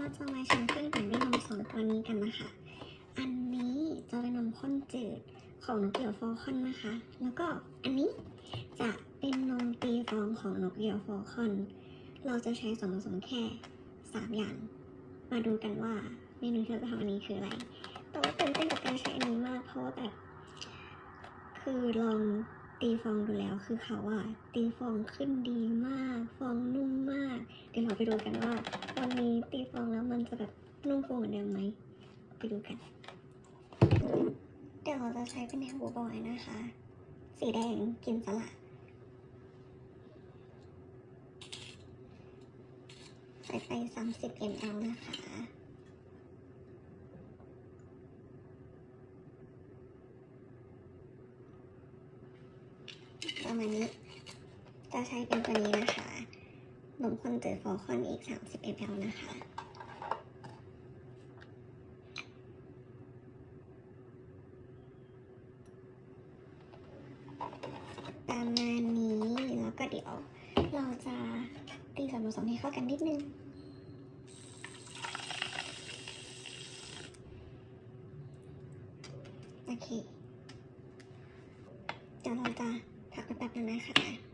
เราจะมาชิมเครื่องดื่มด้วยนมสดตัวนี้กันนะคะ อันนี้จะเป็นนมข้นจืดของนกเหยี่ยวฟอคอนนะคะ แล้วก็อันนี้จะเป็นนมตีฟองของนกเหยี่ยวฟอคอน เราจะใช้ส่วนผสมแค่สามอย่าง มาดูกันว่าเมนูที่เราจะทำอันนี้คืออะไร แต่ว่าตื่นเต้นกับการใช้อันนี้มากเพราะว่าแบบ คือลองตีฟองดูแล้วคือเขาอะตีฟองขึ้นดีมาก ฟองนุ่มมาก เดี๋ยวเราไปดูกันว่า วันนี้ตีฟองแล้วมันจะแบบนุ่มฟูเหมือนเดิมไหม ไปดูกัน เดี๋ยวเราจะใช้เป็นแฮมบูบอยนะคะ สีแดงกินสลัดใส่ไป30 ml นะคะประมาณนี้ จะใช้เป็นตัวนี้นะคะ นมข้นจืดฟอคอนอีก 30 ml นะคะ ประมาณนี้ แล้วก็เดี๋ยวเราจะตีส่วนผสมให้เข้ากันนิดนึงโอเค เดี๋ยวเราจะพักไปแป๊บนึงนะคะ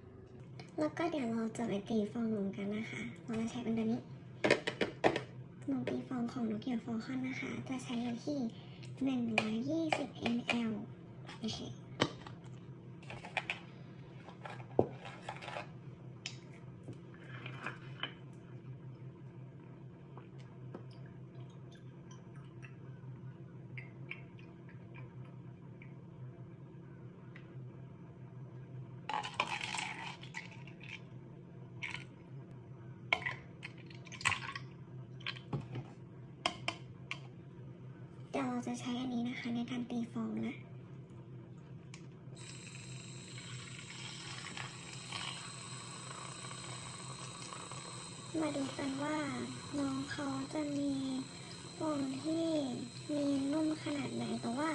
แล้วก็เดี๋ยวเราจะไปตีฟองนมกันนะคะ เราจะใช้เป็นตัวนี้นมตีฟองของนกเกี่ยวฟองคอนนะคะ จะใช้อยู่ที่120 ml โอเค ดี๋ยวเราจะใช้อันนี้นะคะในการตีฟองนะมาดูกันว่าน้องเขาจะมีฟองที่มีนุ่มขนาดไหนแต่ว่า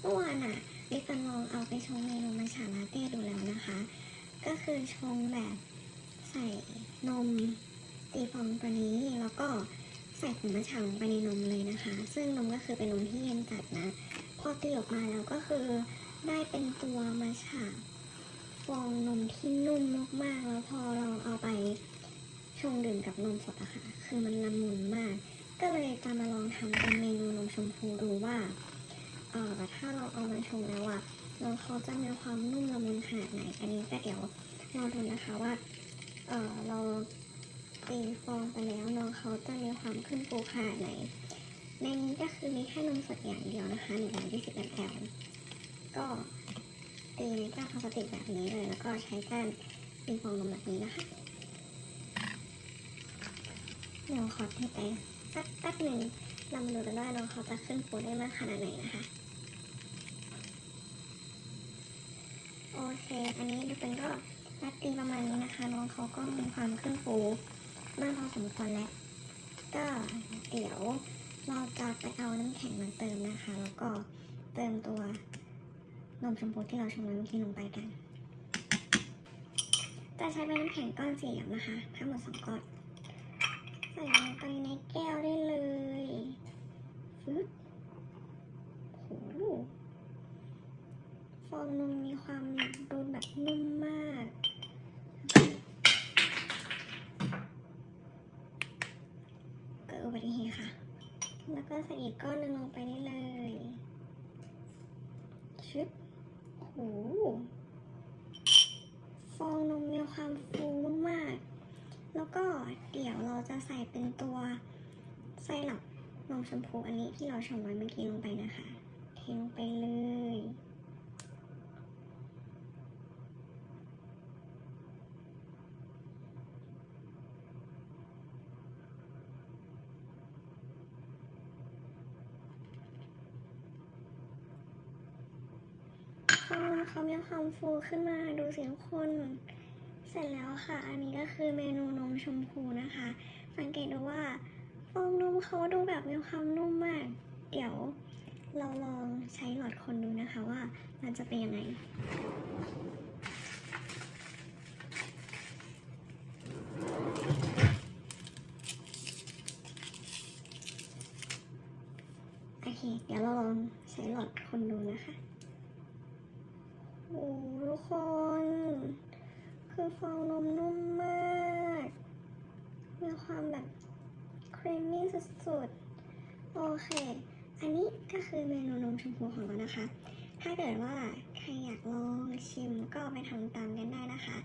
เมื่อวานอะดิฟันลองเอาไปชงเมนูมาฉาลาเต้ดูแล้วนะคะ ก็คือชงแบบใส่นมตีฟองตัวนี้แล้วก็ ส่ผงมะฉาลงไปในนมเลยนะคะ ซึ่งนมก็คือเป็นนมที่เย็นจัดนะ พอตีออกมาแล้วก็คือได้เป็นตัวมะฉาฟองนมที่นุ่มมากๆ แล้วพอเราเอาไปชงดื่มกับนมสดอะค่ะ คือมันละมุนมาก ก็เลยจะมาลองทำเป็นเมนูนมชมพูดูว่าเออถ้าเราเอามาชงแล้วอะน้องเขาจะมีความนุ่มละมุนขนาดไหน อันนี้ก็เดี๋ยวเราดูนะคะว่า เออเรา ตีฟองไปแล้วน้องเขาจะมีความขึ้นฟูขนาดไหน ในนี้ก็คือมีแค่นมสดอย่างเดียวนะคะ120 ml ก็ตีในแก้วพลาสติกแบบนี้เลย แล้วก็ใช้ก้านตีฟองนมแบบนี้นะคะ เดี๋ยวขอเทไปสักแป๊บหนึ่งเรามาดูกันว่าน้องเขาจะขึ้นฟูได้มากขนาดไหนนะคะโอเค อันนี้ดูเป็นก็นัดตีประมาณนี้นะคะ น้องเขาก็มีความขึ้นฟู มากพอสมควรแล้ว ก็เดี๋ยวเราจะไปเอาน้ำแข็งมาเติมนะคะ แล้วก็เติมตัวนมชมพูที่เราชงไว้เมื่อกี้ลงไปกัน จะใช้เป็นน้ำแข็งก้อนสี่เหลี่ยมนะคะทั้งหมดสองก้อนใส่ลงไปในแก้วได้เลยฟึ๊บโหฟองนมมีความดูแบบนุ่มมาก เกิดอุบัติเหตุค่ะ แล้วก็ ใส่อีกก้อนหนึ่งลงไปได้เลยชึบโหฟองนมมีความฟูมากๆ แล้วก็เดี๋ยวเราจะใส่เป็นตัวไส้หลับนมชมพูอันนี้ที่เราชงไว้เมื่อกี้ลงไปนะคะ เทลงไปเลย ฟอง เขามีความฟูขึ้นมาดูเสิทุกคนเสร็จแล้วค่ะ อันนี้ก็คือเมนูนมชมพูนะคะ สังเกตดูว่าฟองนมเขาดูแบบมีความนุ่มมาก เดี๋ยวเราลองใช้หลอดคนดูนะคะว่ามันจะเป็นยังไงโอเค เดี๋ยวเราลองใช้หลอดคนดูนะคะ โอ้ทุกคน คือฟองนมนุ่มมาก มีความแบบครีมมี่สุดๆ โอเค อันนี้ก็คือเมนูนมชมพูของเรานะคะ ถ้าเกิดว่าใครอยากลองชิมก็ไปทำตามกันได้นะคะ